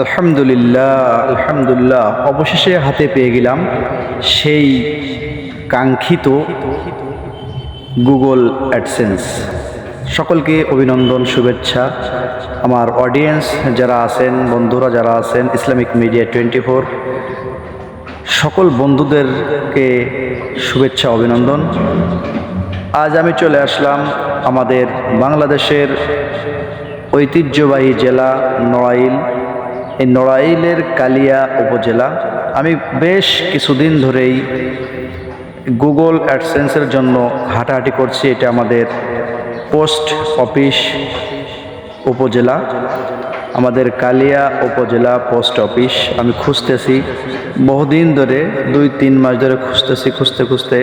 আলহামদুলিল্লাহ আলহামদুলিল্লাহ। অবশেষে হাতে পেয়ে গেলাম সেই কাঙ্ক্ষিত গুগল অ্যাডসেন্স সকলকে অভিনন্দন, শুভেচ্ছা। আমার অডিয়েন্স যারা আছেন, বন্ধুরা যারা আছেন ইসলামিক মিডিয়া টোয়েন্টি ফোর সকল বন্ধুদেরকে শুভেচ্ছা, অভিনন্দন। আজ আমি চলে আসলাম আমাদের বাংলাদেশের ঐতিহ্যবাহী জেলা নড়াইল। এই নড়াইলের কালিয়া উপজেলা। আমি বেশ কিছুদিন ধরেই গুগল অ্যাডসেন্সের জন্য হাঁটাহাঁটি করছি। এটা আমাদের পোস্ট অফিস উপজেলা। আমাদের কালিয়া উপজেলা পোস্ট অফিস আমি খুঁজতেছি। বহুদিন ধরে, দুই, তিন মাস ধরে খুঁজতেছি, খুঁজতে খুঁজতে।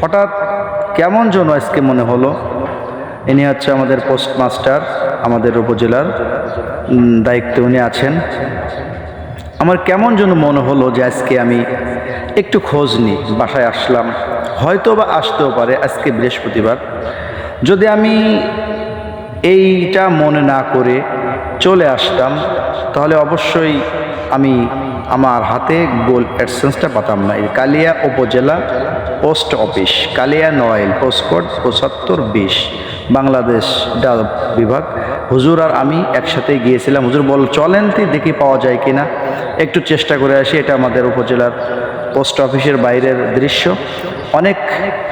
হঠাৎ কেমন যেন আজকে মনে হলো ইনি হচ্ছে আমাদের পোস্টমাস্টার আমাদের উপজেলার দায়িত্বে উনি আছেন। আমার কেমন যেন মনে হলো যে আজকে আমি একটু খোঁজ নিই, বাসায় আসলাম। হয়তো বা আসতেও পারে আজকে বৃহস্পতিবার। যদি আমি এইটা মনে না করে চলে আসতাম, তাহলে অবশ্যই আমি আমার হাতে গোল অ্যাডসেন্সটা পাতাম না। কালিয়া উপজেলা post office, Kalia Narail, postcode পঁচাত্তর বিশ। বাংলাদেশ বিভাগ। হুজুর আর আমি একসাথে গিয়েছিলাম। হুজুর বল, চলেন তুই দেখি পাওয়া যায় কিনা। একটু চেষ্টা করে আসি, এটা আমাদের উপজেলার পোস্ট অফিসের বাইরের দৃশ্য। অনেক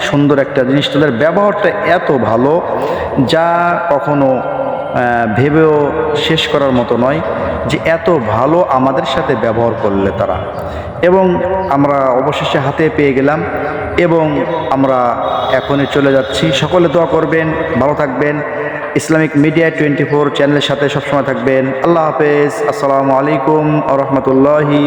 সুন্দর একটা জিনিস। তাদের ব্যবহারটা এত ভালো, যা কখনো ভেবেও শেষ করার মতো নয় যে এত ভালো আমাদের সাথে ব্যবহার করলে তারা। এবং আমরা অবশেষে হাতে পেয়ে গেলাম এবং আমরা এখনই চলে যাচ্ছি। সকলে দোয়া করবেন, ভালো থাকবেন। ইসলামিক মিডিয়া টোয়েন্টি ফোর চ্যানেলের সাথে সবসময় থাকবেন। আল্লাহ হাফেজ। আসসালামু আলাইকুম আ রহমতুল্লাহি।